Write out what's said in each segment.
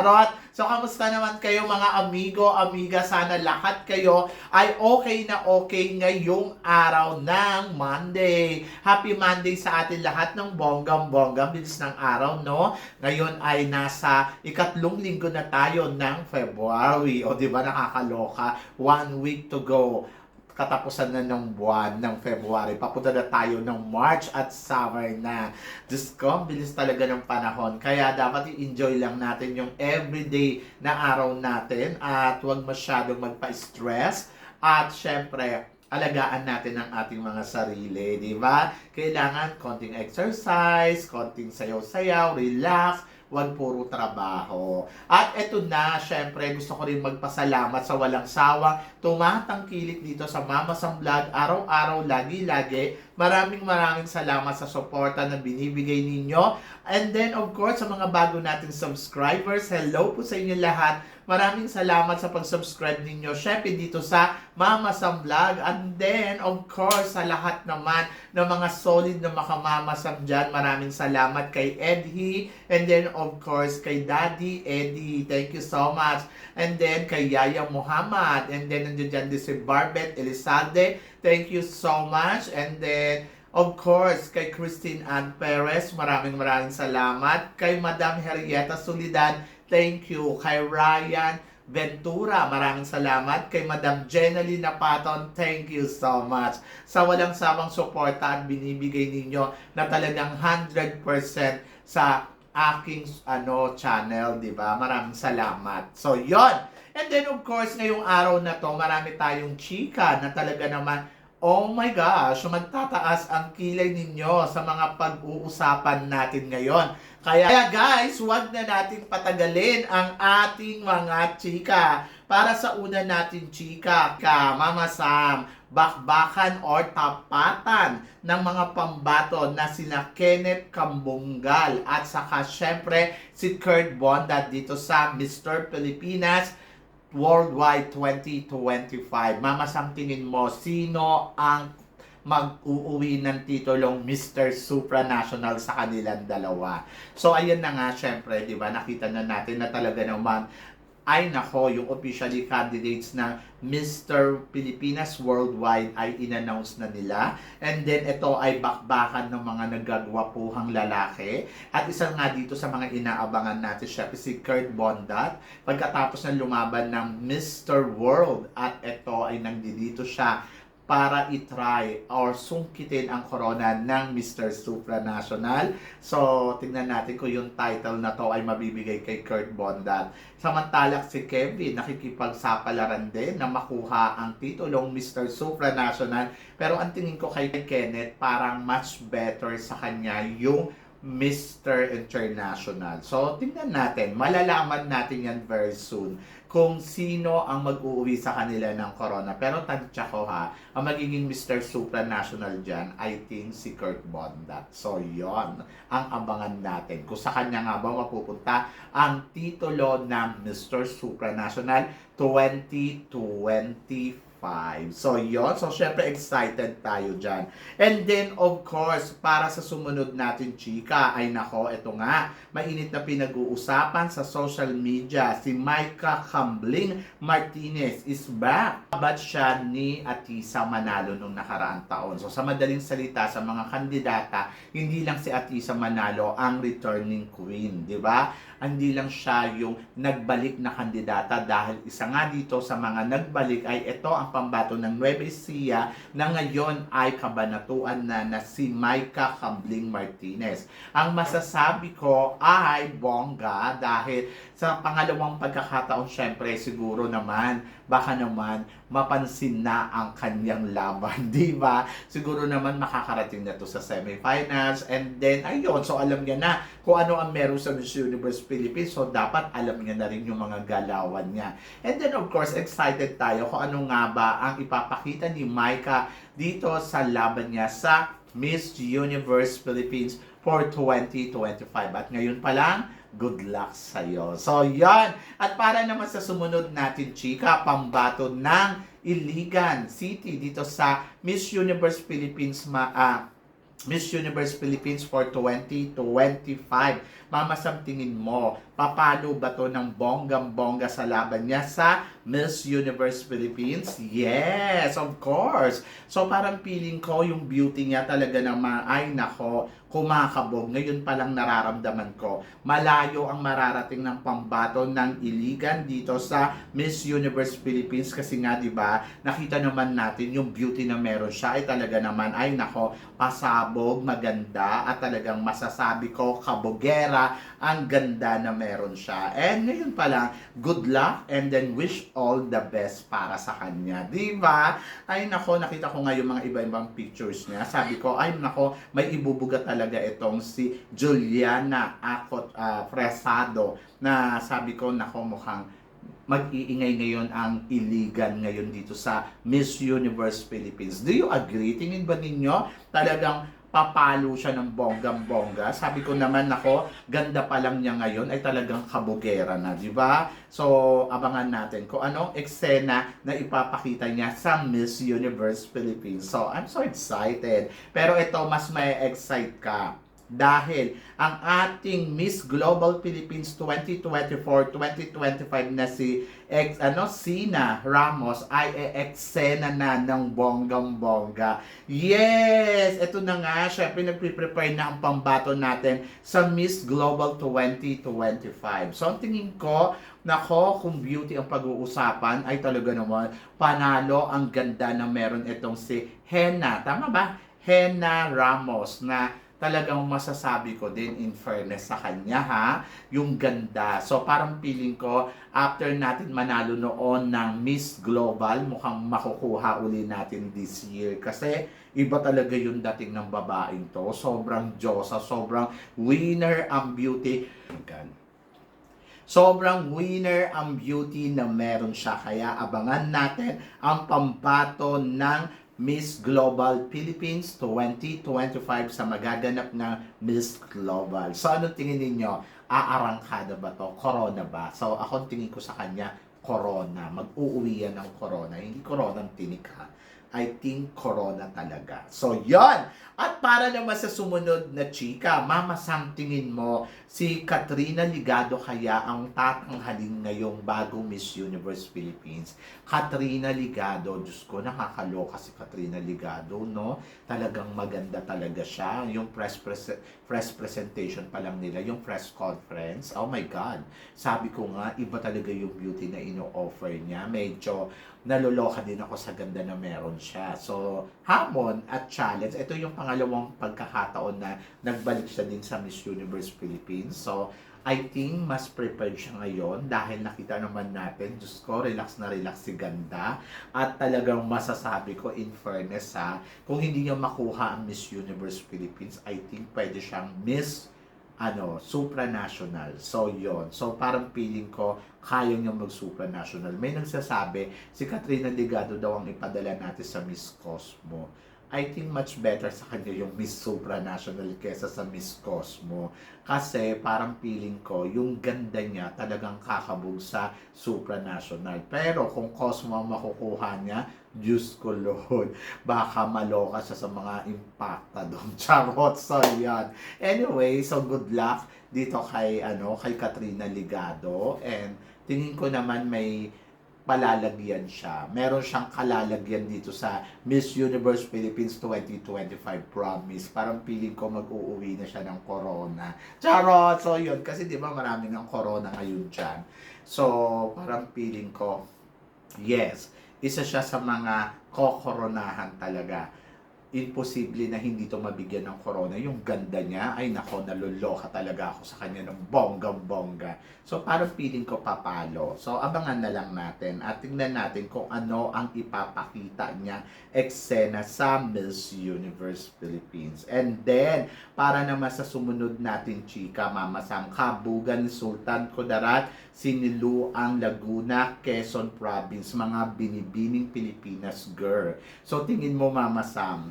Charot! So, kamusta naman kayo mga amigo, amiga? Sana lahat kayo ay okay na okay ngayong araw ng Monday. Happy Monday sa atin lahat ng bonggam-bonggam. Bilis ng araw, no? Ngayon ay nasa ikatlong linggo na tayo ng February. O, di ba nakakaloka? One week to go katapusan na ng buwan ng February. Papunta na tayo ng March at summer na. Diyos ko, bilis talaga ng panahon. Kaya dapat i-enjoy lang natin yung everyday na araw natin at huwag masyadong magpa-stress. At syempre, alagaan natin ang ating mga sarili, di ba? Kailangan konting exercise, konting sayaw-sayaw, relax, wag puro trabaho. At eto na, syempre, gusto ko rin magpasalamat sa walang sawang tumatangkilik dito sa Mama Sam Vlog, araw-araw, lagi-lagi. Maraming maraming salamat sa suporta na binibigay ninyo. And then, of course, sa mga bago nating subscribers, hello po sa inyo lahat. Maraming salamat sa pag-subscribe ninyo. Syempre dito sa Mama Sam Vlog. And then, of course, sa lahat naman ng mga solid na makamama Sam dyan. Maraming salamat kay Eddie. And then, of course, kay Daddy Eddie. Thank you so much. And then, kay Yaya Muhammad. And then, nandiyan dyan din si Barbet Elizalde. Thank you so much. And then, Of course, kay Christine Ann Perez, maraming maraming salamat. Kay Madam Henrietta Solidad, thank you. Kay Ryan Ventura, maraming salamat. Kay Madam Jenaline Napaton, thank you so much. Sa walang sawang suporta at binibigay ninyo na talagang 100% sa aking ano channel, 'di ba? Maraming salamat. So, 'yon. And then of course, ngayong araw na 'to, marami tayong chika na talaga naman Oh my gosh, magtataas ang kilay ninyo sa mga pag-uusapan natin ngayon. Kaya, guys, huwag na nating patagalin ang ating mga chika. Para sa una natin chika, ka, Mama Sam, bakbakan or tapatan ng mga pambato na sina Kenneth Kambunggal at saka syempre si Kurt Bonda dito sa Mr. Pilipinas Worldwide 2025. Mama Sam, tingin mo, sino ang mag-uuwi ng titulong Mr. Supranational sa kanilang dalawa. So, ayun na nga, syempre, di ba, nakita na natin na talaga naman ay nako, yung officially candidates ng Mr. Pilipinas Worldwide ay inannounce na nila. And then ito ay bakbakan ng mga nagagwapuhang lalaki. At isa nga dito sa mga inaabangan natin siya si Kurt Bondat. Pagkatapos ng lumaban ng Mr. World at ito ay nandito siya para itry or sungkitin ang corona ng Mr. Supranational. So, tingnan natin kung yung title na to ay mabibigay kay Kurt Bondat. Samantalak si Kevin, nakikipagsapalaran din na makuha ang titulong Mr. Supranational. Pero ang tingin ko kay Kenneth, parang much better sa kanya yung Mr. International. So, tingnan natin. Malalaman natin yan very soon kung sino ang mag-uuwi sa kanila ng corona. Pero tansya ko ha, ang magiging Mr. Supranational dyan, I think si Kurt Bondat. So, yon ang abangan natin. Kung sa kanya nga ba mapupunta ang titulo ng Mr. Supranational 2025. So, yon So, syempre, excited tayo dyan. And then, of course, para sa sumunod natin, chika, ay nako, eto nga, mainit na pinag-uusapan sa social media. Si Micah Cambling Martinez is back. Ba't siya ni Atisa Manalo nung nakaraang taon? So, sa madaling salita, sa mga kandidata, hindi lang si Atisa Manalo ang returning queen, di ba? Hindi lang siya yung nagbalik na kandidata dahil isa nga dito sa mga nagbalik ay ito ang pambato ng Nueva Ecija na ngayon ay kabanatuan na na si Maika Cambling Martinez. Ang masasabi ko ay bongga dahil sa pangalawang pagkakataon syempre siguro naman baka naman mapansin na ang kanyang laban, di ba? Siguro naman makakarating na to sa semifinals and then ayun, so alam niya na kung ano ang meron sa Miss Universe Philippines, so dapat alam niya na rin yung mga galawan niya. And then of course, excited tayo kung ano nga ba ang ipapakita ni Maika dito sa laban niya sa Miss Universe Philippines for 2025. At ngayon pa lang, good luck sa'yo. So, yan. At para naman sa sumunod natin, chika, pambato ng Iligan City dito sa Miss Universe Philippines ma ah, Miss Universe Philippines for 2025. Mama Sam, tingin mo, papalo ba to ng bonggang-bongga sa laban niya sa Miss Universe Philippines? Yes, of course. So parang feeling ko yung beauty niya talaga naman, ay nako, kumakabog. Ngayon pa lang nararamdaman ko. Malayo ang mararating ng pambato ng iligan dito sa Miss Universe Philippines kasi nga 'di ba nakita naman natin yung beauty na meron siya ay talaga naman ay nako pasabog, maganda at talagang masasabi ko kabogera ang ganda na meron siya. And ngayon pa lang, good luck and then wish all the best para sa kanya. 'Di ba? Ay nako, nakita ko nga yung mga iba-ibang pictures niya. Sabi ko, ay nako, may ibubuga talaga itong si Juliana Acot ah, Fresado na sabi ko, nako mukhang mag-iingay ngayon ang iligan ngayon dito sa Miss Universe Philippines. Do you agree? Tingin ba ninyo talagang papalo siya ng bonggang-bongga? Sabi ko naman, nako, ganda pa lang niya ngayon ay talagang kabugera na, di ba? So, abangan natin kung anong eksena na ipapakita niya sa Miss Universe Philippines. So, I'm so excited. Pero ito, mas may excite ka dahil ang ating Miss Global Philippines 2024-2025 na si ex ano Sina Ramos ay e-eksena na ng bonggang-bongga. Yes, ito na nga, syempre nagpre-prepare na ang pambato natin sa Miss Global 2025. So ang tingin ko, nako, kung beauty ang pag-uusapan ay talaga naman panalo ang ganda na meron itong si Henna. Tama ba? Henna Ramos na talagang masasabi ko din in fairness sa kanya ha, yung ganda. So parang feeling ko after natin manalo noon ng Miss Global, mukhang makukuha uli natin this year kasi iba talaga yung dating ng babaeng to. Sobrang Diyosa, sobrang winner ang beauty. Gan. Sobrang winner ang beauty na meron siya. Kaya abangan natin ang pambato ng Miss Global Philippines 2025 sa magaganap na Miss Global. So ano tingin ninyo? Aarangkada ba to? Corona ba? So ako tingin ko sa kanya, Corona. Mag-uuwi yan ng Corona. Hindi Corona ang tinik. I think Corona talaga. So, yon At para naman sa sumunod na chika, Mama Sam, tingin mo, si Katrina Ligado kaya ang tatanghalin ngayong bagong Miss Universe Philippines? Katrina Ligado, Diyos ko, nakakaloka si Katrina Ligado, no? Talagang maganda talaga siya. Yung press, press, press presentation pa lang nila, yung press conference, oh my God. Sabi ko nga, iba talaga yung beauty na ino-offer niya. Medyo naluloka din ako sa ganda na meron siya. So, hamon at challenge. Ito yung pangalawang pagkakataon na nagbalik siya din sa Miss Universe Philippines. So, I think mas prepared siya ngayon dahil nakita naman natin, Diyos ko, relax na relax si ganda. At talagang masasabi ko in fairness ha, kung hindi niya makuha ang Miss Universe Philippines, I think pwede siyang Miss ano, supranational. So, yon So, parang feeling ko, kaya niyang mag-supranational. May nagsasabi, si Katrina Ligado daw ang ipadala natin sa Miss Cosmo. I think much better sa kanya yung Miss Supranational kesa sa Miss Cosmo. Kasi parang feeling ko, yung ganda niya talagang kakabog sa supranational. Pero kung Cosmo ang makukuha niya, Diyos ko Lord, baka maloka siya sa mga impacta doon. Charot, so yan. Anyway, so good luck dito kay, ano, kay Katrina Ligado. And tingin ko naman may palalagyan siya. Meron siyang kalalagyan dito sa Miss Universe Philippines 2025 Promise. Parang feeling ko mag-uuwi na siya ng corona. Charot! So yun, kasi di ba maraming ang corona ngayon dyan. So parang feeling ko, yes, isa siya sa mga kokoronahan talaga. Imposible na hindi to mabigyan ng corona. Yung ganda niya, ay nako, naluloka talaga ako sa kanya ng bonggang-bongga. So, parang feeling ko papalo. So, abangan na lang natin at tingnan natin kung ano ang ipapakita niya eksena sa Miss Universe Philippines. And then, para naman sa sumunod natin, chika, Mama Sam, Kabugan Sultan Kudarat, Siniluang Laguna, Quezon Province, mga binibining Pilipinas girl. So, tingin mo, Mama Sam,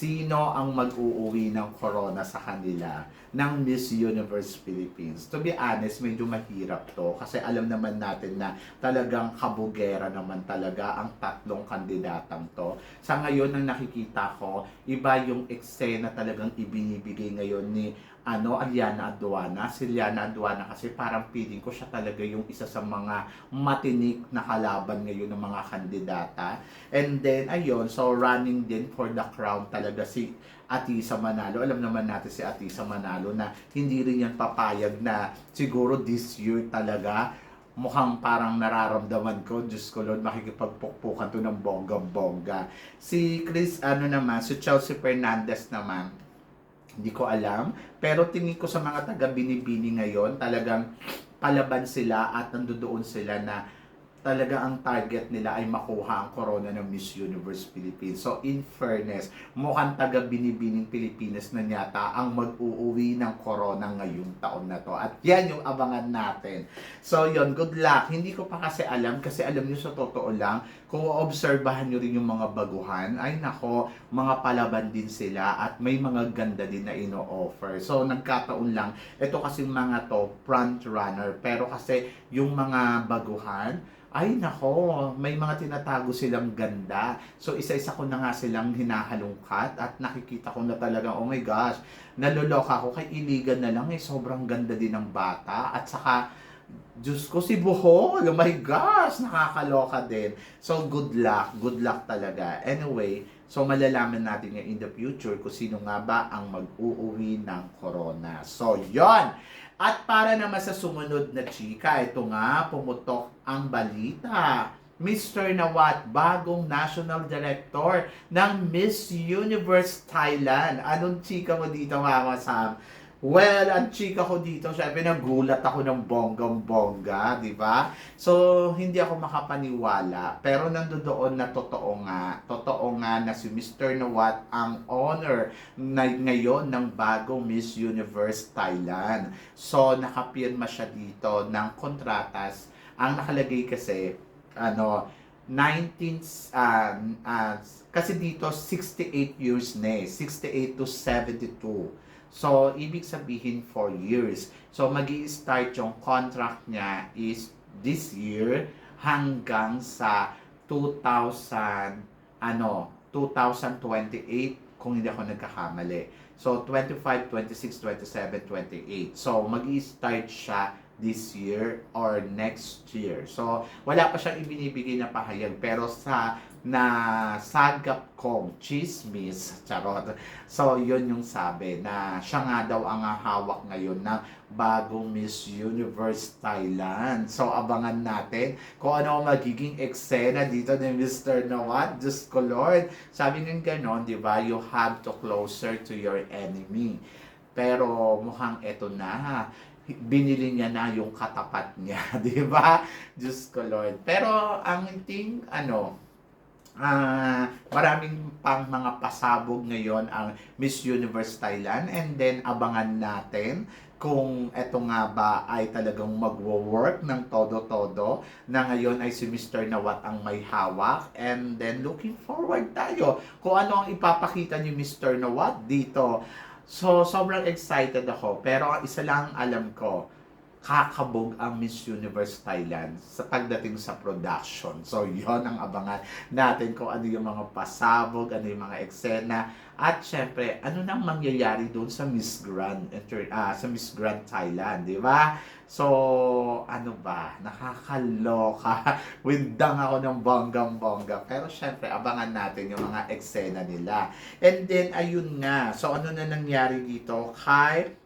sino ang mag-uuwi ng corona sa kanila ng Miss Universe Philippines? To be honest, medyo mahirap to kasi alam naman natin na talagang kabugera naman talaga ang tatlong kandidatang to. Sa ngayon, ang nakikita ko, iba yung eksena talagang ibinibigay ngayon ni ano, Aliana Aduana. Si Liana Aduana kasi parang feeling ko siya talaga yung isa sa mga matinik na kalaban ngayon ng mga kandidata. And then, ayun, so running din for the crown talaga si Atisa Manalo. Alam naman natin si Atisa Manalo na hindi rin yan papayag na siguro this year talaga mukhang parang nararamdaman ko, Diyos ko Lord, makikipagpukpukan to ng bongga-bongga. Si Chris, ano naman, si Chelsea Fernandez naman, hindi ko alam. Pero tingin ko sa mga taga Binibini ngayon, talagang palaban sila at nandoon sila na talaga ang target nila ay makuha ang corona ng Miss Universe Philippines. So in fairness, mukhang taga Binibining Pilipinas na yata ang mag-uuwi ng corona ngayong taon na to. At yan yung abangan natin. So yon good luck. Hindi ko pa kasi alam kasi alam niyo sa totoo lang, kung obserbahan niyo rin yung mga baguhan, ay nako, mga palaban din sila at may mga ganda din na ino-offer. So nagkataon lang, ito kasi mga to front runner. Pero kasi yung mga baguhan, ay nako, may mga tinatago silang ganda. So isa-isa ko na nga silang hinahalungkat at nakikita ko na talaga, oh my gosh, naluloka ako kay Iligan na lang eh, sobrang ganda din ng bata. At saka, Diyos ko, si Bohol, oh my gosh, nakakaloka din. So good luck, good luck talaga. Anyway, so malalaman natin nga in the future kung sino nga ba ang mag-uuwi ng corona. So yon at para naman sa sumunod na chika, ito nga, pumutok ang balita. Mr. Nawat, bagong national director ng Miss Universe Thailand. Anong chika mo dito, Mama Sam? Well, ang chika ko dito, syempre nagulat ako ng bonggang-bongga, di ba? So, hindi ako makapaniwala. Pero nandoon na totoo nga. Totoo nga na si Mr. Nawat ang owner na ngayon ng bagong Miss Universe Thailand. So, nakapirma siya dito ng kontratas. Ang nakalagay kasi, ano, 19 uh, uh, kasi dito 68 years na eh, 68 to 72. So, ibig sabihin 4 years. So, mag start yung contract niya is this year hanggang sa 2000, ano, 2028 kung hindi ako nagkakamali. So, 25, 26, 27, 28. So, mag start siya this year or next year. So, wala pa siyang ibinibigay na pahayag. Pero sa na sagap kong chismis, charot. So, yun yung sabi na siya nga daw ang hawak ngayon ng bagong Miss Universe Thailand. So, abangan natin kung ano ang magiging eksena dito ni Mr. Nawat. Diyos ko Lord. Sabi nga ganon, di ba? You have to closer to your enemy. Pero mukhang eto na binili niya na yung katapat niya, di ba? Diyos ko Lord. Pero ang thing, ano, ah maraming pang mga pasabog ngayon ang Miss Universe Thailand and then abangan natin kung eto nga ba ay talagang magwo-work ng todo-todo na ngayon ay si Mr. Nawat ang may hawak and then looking forward tayo kung ano ang ipapakita ni Mr. Nawat dito. So, sobrang excited ako. Pero ang isa lang alam ko, kakabog ang Miss Universe Thailand sa pagdating sa production. So, yon ang abangan natin kung ano yung mga pasabog, ano yung mga eksena, at syempre, ano nang mangyayari doon sa Miss Grand, uh, sa Miss Grand Thailand, di ba? So, ano ba, nakakaloka. Windang ako ng bonggang-bongga. Pero syempre, abangan natin yung mga eksena nila. And then, ayun nga. So, ano na nangyari dito? Kay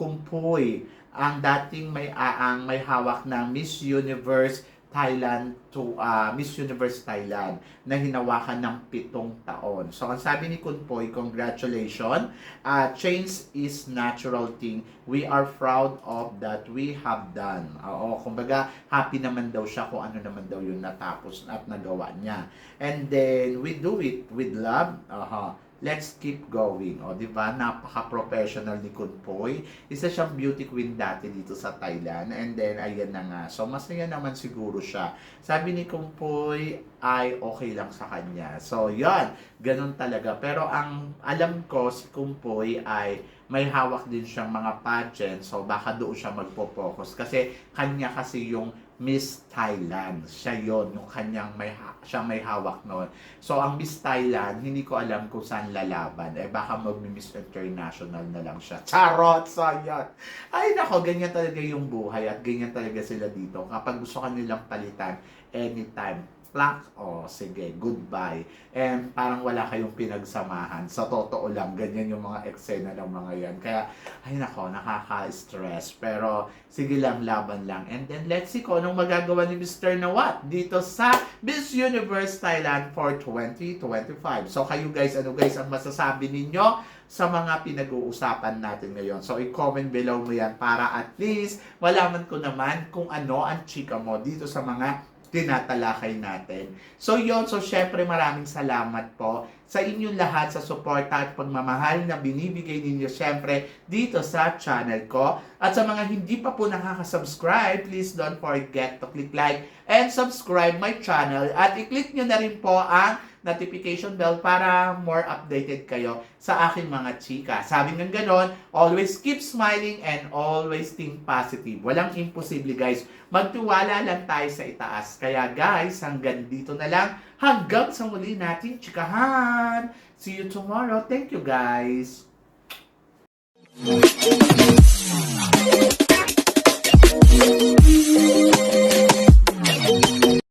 Kumpoy, ang dating may aang may hawak ng Miss Universe Thailand to ah, Miss Universe Thailand na hinawakan ng pitong taon. So, ang sabi ni Kunpoy, congratulations. Uh, change is natural thing. We are proud of that we have done. Oo, kumbaga, happy naman daw siya kung ano naman daw yung natapos at nagawa niya. And then, we do it with love. Aha. Let's keep going. O, di ba? Napaka-professional ni Kunpoy. Isa siyang beauty queen dati dito sa Thailand. And then, ayan na nga. So, masaya naman siguro siya. Sabi ni Kunpoy, ay okay lang sa kanya. So, yan. Ganun talaga. Pero ang alam ko, si Kunpoy ay may hawak din siyang mga pageant. So, baka doon siya magpo-focus. Kasi, kanya kasi yung Miss Thailand. Siya yon yung kanyang may, ha- siya may hawak noon. So, ang Miss Thailand, hindi ko alam kung saan lalaban. Eh, baka mag-Miss International na lang siya. Charot! Sayang! Ay, nako, ganyan talaga yung buhay at ganyan talaga sila dito. Kapag gusto ka nilang palitan, anytime. Plak, oh, sige, goodbye. And parang wala kayong pinagsamahan. Sa totoo lang, ganyan yung mga eksena ng mga yan. Kaya, ay nako, nakaka-stress. Pero, sige lang, laban lang. And then, let's see kung anong magagawa ni Mr. Nawat dito sa Miss Universe Thailand for 2025. So, kayo guys, ano guys, ang masasabi ninyo sa mga pinag-uusapan natin ngayon. So, i-comment below mo yan para at least malaman ko naman kung ano ang chika mo dito sa mga tinatalakay natin. So yon so syempre maraming salamat po sa inyong lahat sa suporta at pagmamahal na binibigay ninyo syempre dito sa channel ko. At sa mga hindi pa po nakaka-subscribe, please don't forget to click like and subscribe my channel at i-click nyo na rin po ang notification bell para more updated kayo sa aking mga chika. Sabi ng ganon, always keep smiling and always think positive. Walang imposible guys. Magtiwala lang tayo sa itaas. Kaya guys, hanggang dito na lang. Hanggang sa muli natin chikahan. See you tomorrow. Thank you guys. Thank